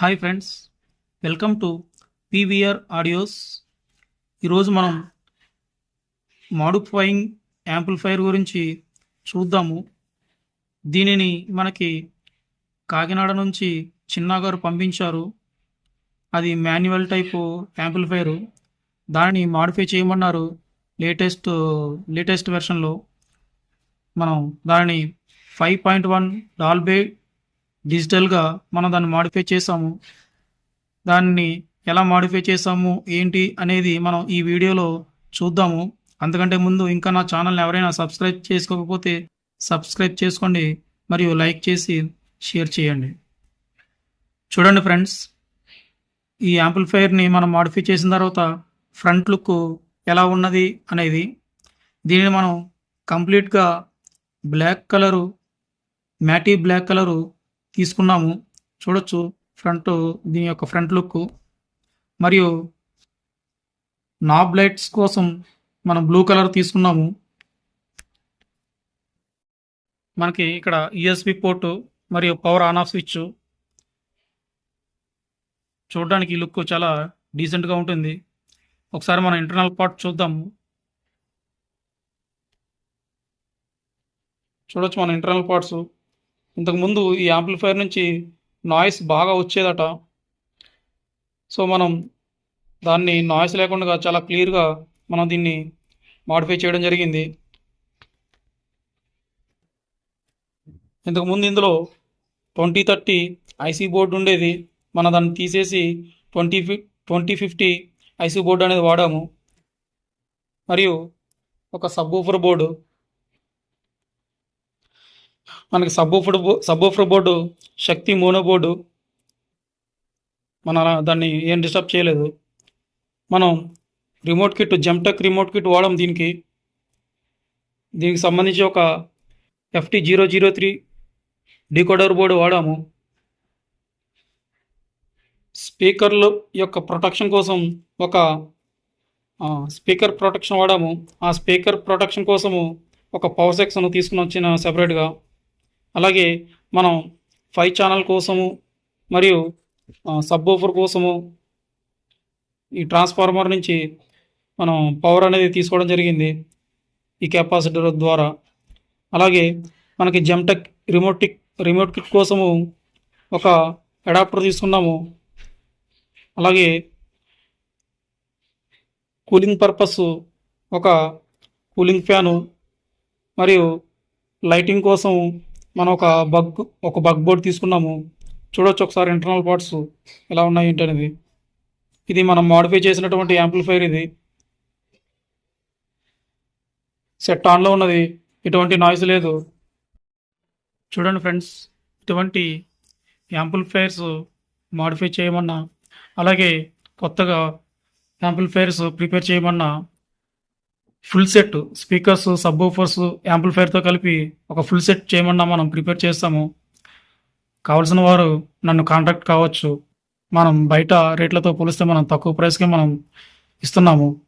Hi friends welcome to PVR audios. ఈరోజు మనం modifying amplifier గురించి చూద్దాము. దీనిని మనకి కాకినాడ నుంచి చిన్న గారు పంపించారు. అది మాన్యువల్ టైపు యాంప్లిఫైరు దానిని మాడిఫై చేయమన్నారు లేటెస్ట్ లేటెస్ట్ వెర్షన్లో మనం దానిని ఫైవ్ పాయింట్ వన్ డాల్బే డిజిటల్గా మనం దాన్ని మాడిఫై చేసాము దాన్ని ఎలా మాడిఫై చేసాము ఏంటి అనేది మనం ఈ వీడియోలో చూద్దాము. అంతకంటే ముందు ఇంకా నా ఛానల్ని ఎవరైనా సబ్స్క్రైబ్ చేసుకోకపోతే సబ్స్క్రైబ్ చేసుకోండి మరియు లైక్ చేసి షేర్ చేయండి. చూడండి ఫ్రెండ్స్ ఈ యాంప్లిఫైర్ని మనం మాడిఫై చేసిన తర్వాత ఫ్రంట్ లుక్ ఎలా ఉన్నది అనేది. దీనిని మనం కంప్లీట్గా black colour matte black colour తీసుకున్నాము. చూడొచ్చు ఫ్రంట్ దీని యొక్క ఫ్రంట్ లుక్. మరియు నాబ్ లైట్స్ కోసం మనం బ్లూ కలర్ తీసుకున్నాము. మనకి ఇక్కడ యూఎస్బి పోర్టు మరియు పవర్ ఆన్ ఆఫ్ స్విచ్. చూడడానికి ఈ లుక్ చాలా డీసెంట్గా ఉంటుంది. ఒకసారి మన ఇంటర్నల్ పార్ట్ చూద్దాము చూడొచ్చు మన ఇంటర్నల్ పార్ట్స్. ఇంతకుముందు ఈ యాంప్లిఫైర్ నుంచి నాయిస్ బాగా వచ్చేదట. సో మనం దాన్ని నాయిస్ లేకుండా చాలా క్లియర్గా మనం దీన్ని మాడిఫై చేయడం జరిగింది. ఇంతకుముందు ఇందులో ట్వంటీ థర్టీ ఐసీ బోర్డు ఉండేది. మనం దాన్ని తీసేసి ట్వంటీ ఫి ట్వంటీ ఫిఫ్టీ ఐసీ బోర్డు అనేది వాడాము. మరియు ఒక సబ్ ఊఫర్ బోర్డు మనకి సబ్బూఫర్ బో సబ్బూఫర్ బోర్డు శక్తి మోనో బోర్డు మన దాన్ని ఏం డిస్టర్బ్ చేయలేదు. మనం remote kit Gemtech remote kit వాడడం దీనికి. దీనికి సంబంధించి ఒక FT zero zero three decoder board వాడాము. స్పీకర్లు యొక్క ప్రొటెక్షన్ కోసం ఒక స్పీకర్ ప్రొటెక్షన్ వాడాము. ఆ స్పీకర్ ప్రొటెక్షన్ కోసము ఒక పవర్ సెక్షన్ తీసుకుని వచ్చిన సెపరేట్గా అలాగే మనం ఫైవ్ ఛానల్ కోసము మరియు సబ్ ఓఫర్ కోసము ఈ ట్రాన్స్ఫార్మర్ నుంచి మనం పవర్ అనేది తీసుకోవడం జరిగింది ఈ కెపాసిటర్ ద్వారా. అలాగే మనకి Gemtech remote tick remote kit కోసము ఒక అడాప్టర్ తీసుకున్నాము. అలాగే కూలింగ్ పర్పస్ ఒక కూలింగ్ ఫ్యాను మరియు లైటింగ్ కోసం మనం ఒక బగ్ ఒక బగ్ బోర్డ్ తీసుకున్నాము. చూడొచ్చు ఒకసారి ఇంటర్నల్ పార్ట్స్ ఎలా ఉన్నాయి ఏంటి అనేది ఇది మనం మాడిఫై చేసినటువంటి యాంప్లిఫైర్ ఇది. సెట్ ఆన్లో ఉన్నది. ఎటువంటి నాయిస్ లేదు. చూడండి ఫ్రెండ్స్ ఇటువంటి యాంప్లిఫైర్స్ మాడిఫై చేయమన్నా అలాగే కొత్తగా యాంప్లిఫైర్స్ ప్రిపేర్ చేయమన్నా full set speakers subwoofers యాంప్లిఫైర్తో కలిపి ఒక ఫుల్ సెట్ చేయమన్నా మనం ప్రిపేర్ చేస్తాము. కావాల్సిన వారు నన్ను కాంటాక్ట్ కావచ్చు. మనం బయట రేట్లతో పోలిస్తే మనం తక్కువ ప్రైస్కే మనం ఇస్తున్నాము.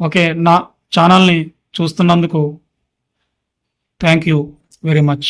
ఓకే నా ఛానల్ని చూస్తున్నందుకు థ్యాంక్ యూ వెరీ మచ్.